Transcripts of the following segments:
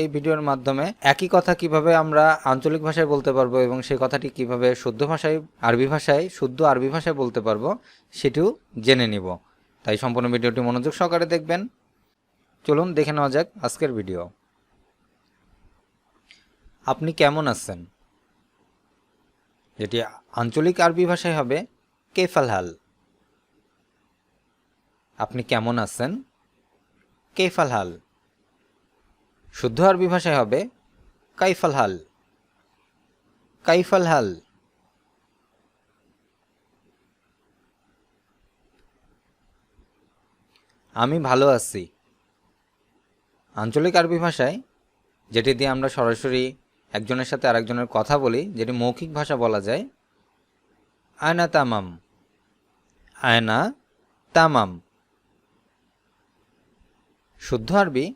এই ভিডিওর মাধ্যমে একই কথা কীভাবে আমরা আঞ্চলিক ভাষায় বলতে পারব এবং সেই কথাটি কীভাবে শুদ্ধ ভাষায়, আরবি ভাষায়, শুদ্ধ আরবি ভাষায় বলতে পারব, সেটিও জেনে নিব। তাই সম্পূর্ণ ভিডিওটি মনোযোগ সহকারে দেখবেন। চলুন দেখে নেওয়া যাক আজকের ভিডিও। আপনি কেমন আছেন? যেটি আঞ্চলিক আরবি ভাষায় হবে কেফাল হাল? আপনি কেমন আছেন? কেফাল হাল? শুদ্ধ আরবি ভাষায় হবে কাইফাল হাল। কাইফাল হাল। আমি ভালো আছি। আঞ্চলিক আরবি ভাষায়, যেটি দিয়ে আমরা সরাসরি একজনের সাথে আরেকজনের কথা বলি, যেটি মৌখিক ভাষা বলা যায়, আয়না তামাম। আয়না তামাম। শুদ্ধ আরবি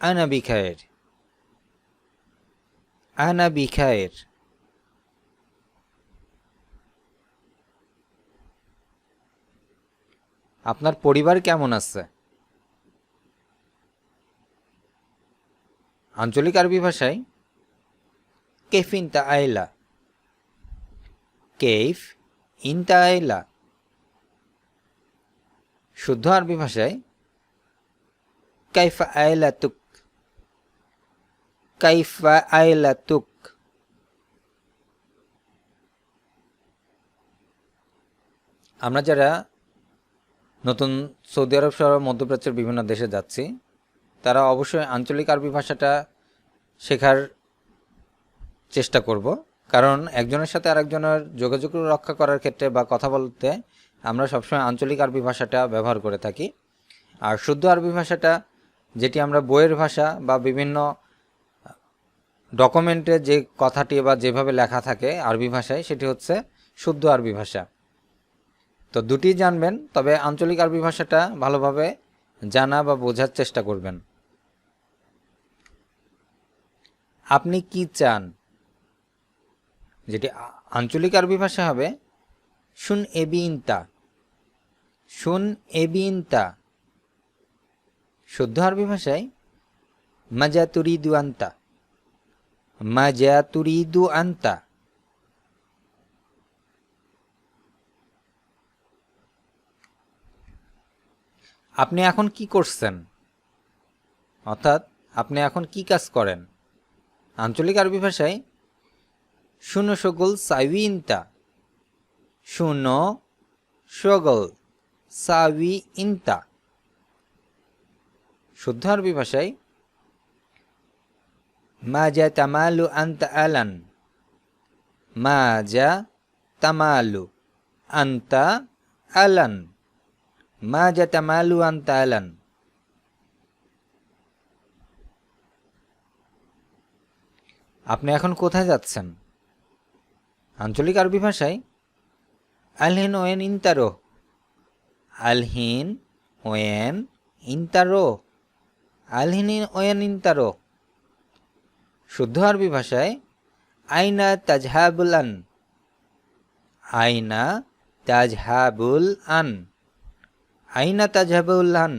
আয়না বিখায়ের। আয়না বিখায়ের। আপনার পরিবার কেমন আছে? আঞ্চলিক আরবি ভাষায় কেফ ইনতা আইলা কেফ ইনতা আইলা শুদ্ধ আরবি ভাষায়, কাইফা আইলা তুক আইলা তুক আমরা যারা নতুন সৌদি আরব সহ মধ্যপ্রাচ্যের বিভিন্ন দেশে যাচ্ছি, তারা অবশ্যই আঞ্চলিক আরবি ভাষাটা শেখার চেষ্টা করব। কারণ একজনের সাথে আরেকজনের যোগাযোগ রক্ষা করার ক্ষেত্রে বা কথা বলতে আমরা সবসময় আঞ্চলিক আরবি ভাষাটা ব্যবহার করে থাকি। আর শুদ্ধ আরবি ভাষাটা, যেটি আমরা বইয়ের ভাষা বা বিভিন্ন ডকুমেন্টে যে কথাটি বা যেভাবে লেখা থাকে আরবি ভাষায়, সেটি হচ্ছে শুদ্ধ আরবি ভাষা। তো দুটি জানবেন, তবে আঞ্চলিক আরবি ভাষাটা ভালোভাবে জানা বা বোঝার চেষ্টা করবেন। আপনি কি চান? যেটি আঞ্চলিক আরবি ভাষা হবে, শুন এবি ইনতা শুন এবি ইনতা শুদ্ধ আরবি ভাষায় মাজা তুরিদু আন্তা মাজা তুরিদু আন্তা আপনি এখন কি করছেন? অর্থাৎ আপনি এখন কি কাজ করেন? আঞ্চলিক আরবি ভাষায় শূন্য সকল সাইবি ইনতা শুনো সকল সাবি শুদ্ধ আরবি ভাষায় মাজা তামালু আন্ত আলান মাজা তামালু আন্তা আলান মাজা তামালু আন্তা আলান আপনি এখন কোথায় যাচ্ছেন? আঞ্চলিক আরবি ভাষায়। আলহিন ওয়েন ইন্তারো। আলহিন ওয়েন ইন্তারো। আলহিন ওয়েন ইন্তারো। শুদ্ধ আরবি ভাষায়, আইনা তাজহাবুল আন আইনা তাজহাবুল আন আইনা তাজহাবুল আন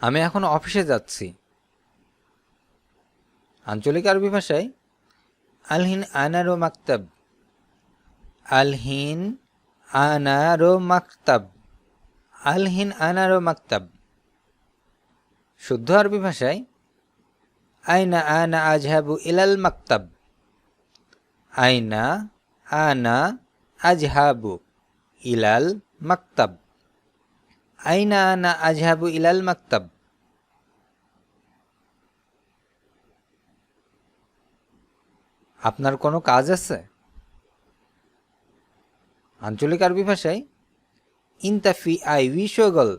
আমি এখন অফিসে যাচ্ছি। আঞ্চলিক আরবি ভাষায়, আলহিন আনারো মাকতাব। আলহিন আনারো মাকতাব। আলহিন আনারো মাকতাব। শুদ্ধ আরবি ভাষায়, আইনা আনা আজহাবু ইলাল মাকতাব। আইনা আনা আজহাবু ইলাল মাকতাব। আইনা আনা আজহাবু ইলাল মাকতাব। আপনার কোনো কাজ আছে? আঞ্চলিক আরবি ভাষায় ইনতা ফি আইউই শগল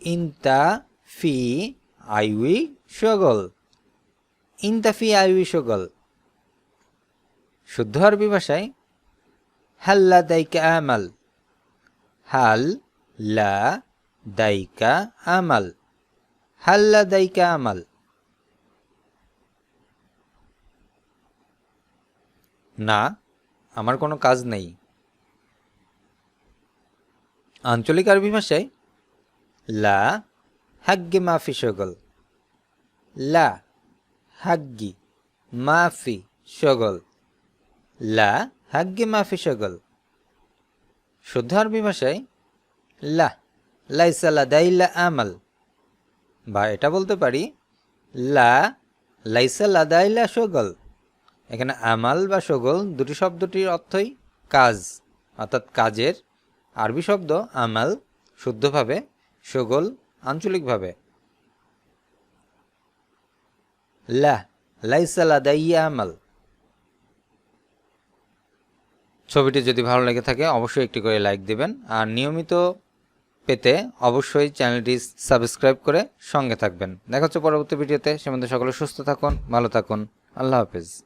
ইনতা ফি আইউই শগল ইনতা ফি আইউই শগল শুদ্ধ আরবি ভাষায়, হাল্লা দাইকা আমাল। হাল লা দাইকা আমাল। হাল্লা দাইকা আমাল। না, আমার কোনো কাজ নেই। আঞ্চলিক আরবি ভাষায় লা, হাগ্গি মাফি সগল। লা, হাগ্গি মাফি সগল। লা, হাগ্গি মাফি সগল। শুদ্ধ আরবি ভাষায়, লা, লাইসা লাদাইলা আমাল। বা এটা বলতে পারি, লা, লাইসা লাদাইলা সগল। এখানে আমাল বা সগল দুটি শব্দটির অর্থই কাজ, অর্থাৎ কাজের। আরবি শব্দ আমাল শুদ্ধভাবে সগল আঞ্চলিকভাবে। আমাল। ছবিটি যদি ভালো লেগে থাকে, অবশ্যই একটি করে লাইক দিবেন। আর নিয়মিত পেতে অবশ্যই চ্যানেলটি সাবস্ক্রাইব করে সঙ্গে থাকবেন। দেখা হচ্ছে পরবর্তী ভিডিওতে। সে সকলে সুস্থ থাকুন, ভালো থাকুন। আল্লাহ হাফেজ।